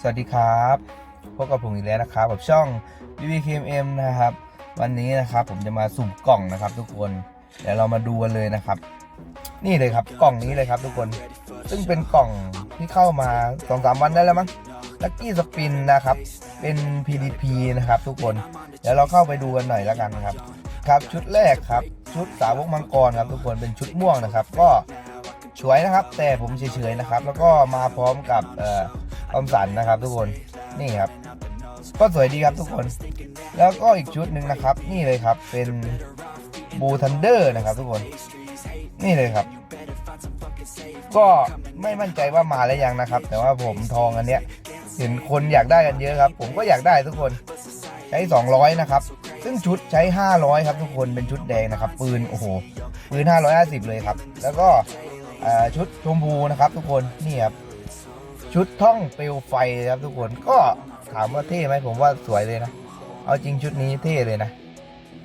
สวัสดีครับพบกับผมอีกแล้วนะครับกับช่อง BBKM นะครับ วันนี้นะครับผมจะมาสุ่มกล่องนะครับ ทุกคนเดี๋ยวเรามาดูกันเลยนะครับ นี่เลยครับกล่องนี้เลยครับ ทุกคน ซึ่งเป็นกล่องที่เข้ามาสองสามวันได้แล้วมั้งลัคกี้สปินนะครับ เป็น PDP นะครับ ทุกคนเดี๋ยวเราเข้าไปดูกันหน่อยแล้วกันครับ ครับชุดแรกครับ ชุดสาวกมังกรครับทุกคนเป็นชุดม่วงนะครับ ก็สวยนะครับ แต่ผมเฉยๆนะครับ แล้วก็มาพร้อมกับ อ่อคอมสันนะครับ ทุกคนนี่ครับ ก็สวยดีครับทุกคน แล้วก็อีกชุดหนึ่งนะครับ นี่เลยครับเป็นบูทันเดอร์นะครับ ทุกคนนี่เลยครับ ก็ไม่มั่นใจว่ามาแล้วยังนะครับ แต่ว่าผมทองอันเนี้ยเห็นคนอยากได้กันเยอะครับ ผมก็อยากได้ทุกคนใช้ 200 นะครับ ซึ่งชุดใช้ 500 ครับทุกคน เป็นชุดแดงนะครับ ปืน โอ้โห ปืน 550 เลยครับ แล้วก็ชุดชมพูนะครับทุกคน นี่ครับ ชุดท่องเปลวไฟครับทุกคนก็ถามว่าเท่ไหมผมว่าสวยเลยนะ เอาจริงชุดนี้เท่เลยนะ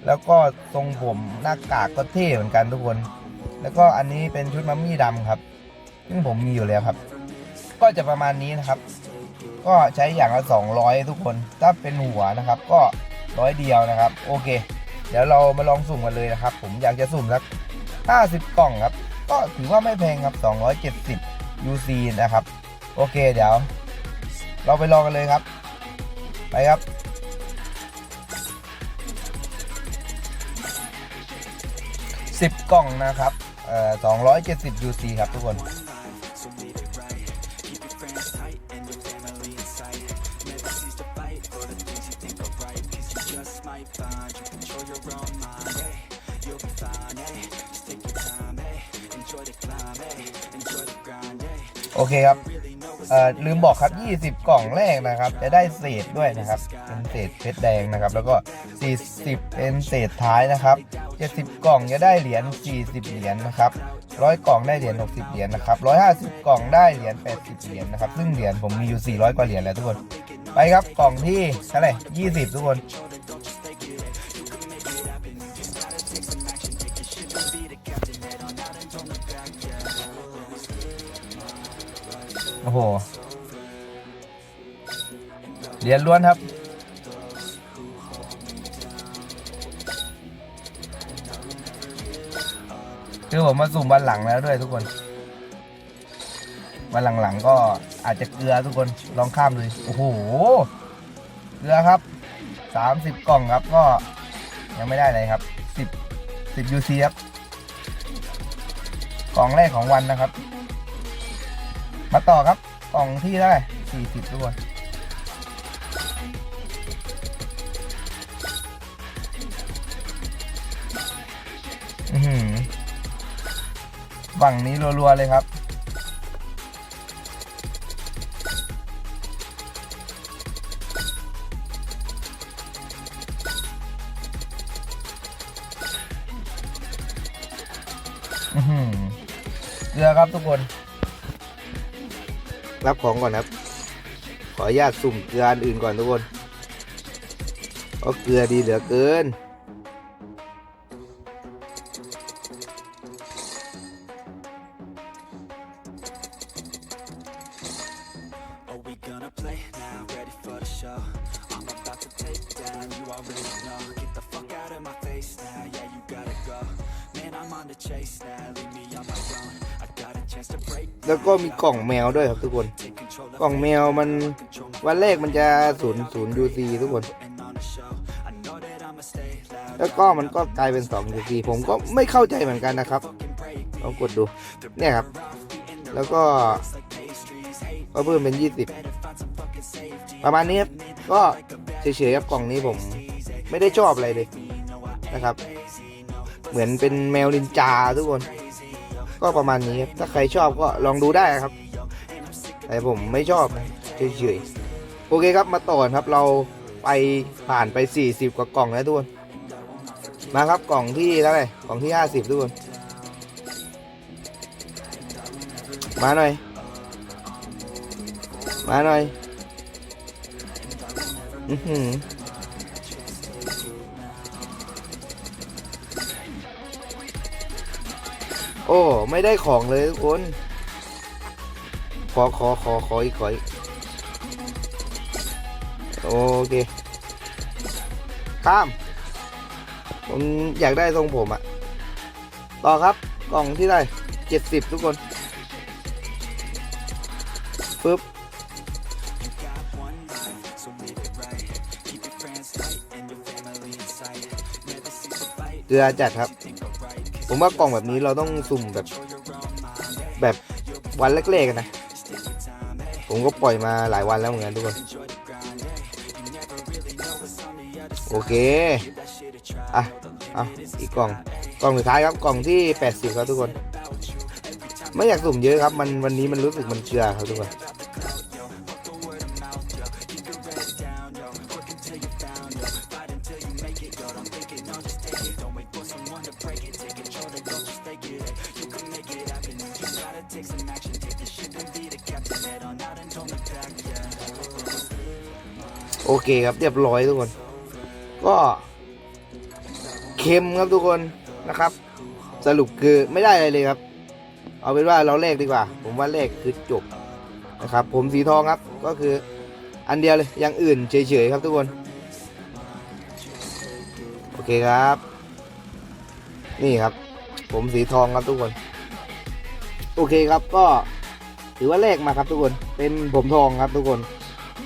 แล้วก็ทรงผมหน้ากากก็เท่เหมือนกันทุกคน แล้วก็อันนี้เป็นชุดมัมมี่ดำครับ ซึ่งผมมีอยู่แล้วครับ ก็จะประมาณนี้นะครับ ก็ใช้อย่างละ200 ทุกคนถ้าเป็นหัวนะครับ ก็ร้อยเดียวนะครับ โอเค เดี๋ยวเรามาลองสุ่มกันเลยนะครับ ผมอยากจะสุ่มสัก50กล่องครับ ก็ถือว่าไม่แพงครับ 270 UC นะครับ โอเคเดี๋ยว เราไปลองกันเลยครับ ไปครับ 10 กล่องนะครับเอ่อ270 UC ครับทุกคนโอเคครับ เอ่อลืมบอกครับ 20 กล่องแรกนะครับ จะได้เศษด้วยนะครับ เป็นเศษเพชรแดงนะครับ แล้วก็ 40 เป็นเศษท้ายนะครับ 70 กล่องจะได้เหรียญ 40 เหรียญนะครับ100กล่องได้เหรียญ 60 เหรียญนะครับ150กล่องได้เหรียญ 80 เหรียญนะครับ ซึ่งเหรียญผมมีอยู่ 400 กว่าเหรียญแล้วทุกคน ไปครับ กล่องที่เท่าไหร่20 ทุกคน โอ้โหเหรียญล้วนครับ คือผมมาสุ่มวันหลังแล้วด้วยทุกคน วันหลังๆก็อาจจะเกลือทุกคนลองข้ามเลยโอ้โห เกลือครับ30กล่องครับก็ยังไม่ได้เลยครับ10 10 UC ครับ กล่องแรกของวันนะครับ มาต่อครับกล่องที่ได้สี่สิบทุกอือหือฝั่งนี้รัวๆเลยครับ อือหือเกลือครับทุกคน รับของก่อนครับ ขออนุญาตสุ่มเกลืออื่นก่อนทุกคนเพราะเกลือดีเหลือเกิน แล้วก็มีกล่องแมวด้วยครับทุกคน กล่องแมวมันวันแรกมันจะศูนย์ศูนย์ยูซีทุกคน แล้วก็มันก็กลายเป็น2 UC ผมก็ไม่เข้าใจเหมือนกันนะครับลองกดดู เนี่ยครับ แล้วก็ก็เพิ่มเป็น 20 ประมาณนี้ครับก็เฉยๆครับกล่องนี้ผมไม่ได้ชอบอะไรเลยนะครับ เหมือนเป็นแมวลินจาทุกคน ก็ประมาณนี้ครับถ้าใครชอบก็ลองดูได้ครับ แต่ผมไม่ชอบเฉยๆโอเคครับมาต่อครับเราไปผ่านไป 40 กว่ากล่องแล้วทุกคนมาครับกล่องที่เท่าไหร่กล่องที่ 50 ทุกคนมาหน่อย มาหน่อย อือหือ อ้ไม่ได้ของเลยทุกคน ขอขอขอขออีกขออีกโอเคข้ามผมอยากได้ทรงผมอะต่อครับกล่องที่ได้เจ็ดสิบทุกคนปึ๊บเกลือจัดครับ ผมว่ากล่องแบบนี้เราต้องสุ่มแบบ แบบวันแรกๆกันนะ ผมก็ปล่อยมาหลายวันแล้วเหมือนกันทุกคน โอเค อะอะอีกกล่อง กล่องสุดท้ายครับ กล่องที่ 80 ครับทุกคน ไม่อยากสุ่มเยอะครับ มันวันนี้มันรู้สึกมันเกลือครับทุกคน โอเคครับเรียบร้อยทุกคน ก็เค็มครับทุกคนนะครับ สรุปคือไม่ได้อะไรเลยครับ เอาเป็นว่าเราเลขดีกว่า ผมว่าเลขคือจบนะครับ ผมสีทองครับก็คืออันเดียวเลยอย่างอื่นเฉยๆครับทุกคน โอเคครับ นี่ครับ ผมสีทองครับทุกคน โอเคครับก็ถือว่าเลขมาครับทุกคนเป็นผมทองครับทุกคน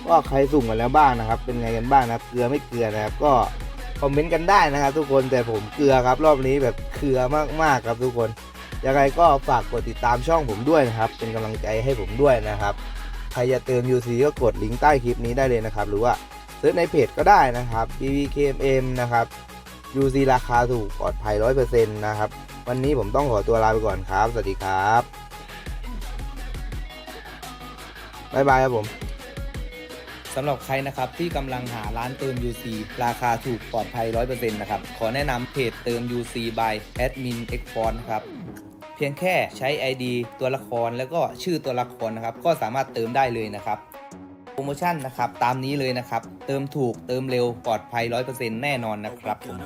ว่าใครสุ่มกันแล้วบ้างนะครับ เป็นไงกันบ้างนะครับเกลือไม่เกลือนะครับ ก็คอมเมนต์กันได้นะครับ ทุกคนแต่ผมเกลือครับรอบนี้แบบเกลือมากๆครับทุกคนยังไงก็ฝากกดติดตามช่องผมด้วยนะครับ เป็นกำลังใจให้ผมด้วยนะครับใครจะเติม UC ก็กดลิงก์ใต้คลิปนี้ได้เลยนะครับ หรือว่าเซิร์ชในเพจก็ได้นะครับ BBKMM นะครับ UC ราคาถูกปลอดภัย100%นะครับ วันนี้ผมต้องขอตัวลาไปก่อนครับ สวัสดีครับบ๊ายบายครับผม สำหรับใครนะครับที่กำลังหาร้านเติม UC ราคาถูกปลอดภัย 100%นะครับ ขอแนะนำเพจเติม UC by admin x f o n ครับ เพียงแค่ใช้ ID ตัวละครแล้วก็ชื่อตัวละครนะครับ ก็สามารถเติมได้เลยนะครับ โปรโมชั่นนะครับ ตามนี้เลยนะครับ เติมถูกเติมเร็วปลอดภัย 100%แน่นอนนะครับผม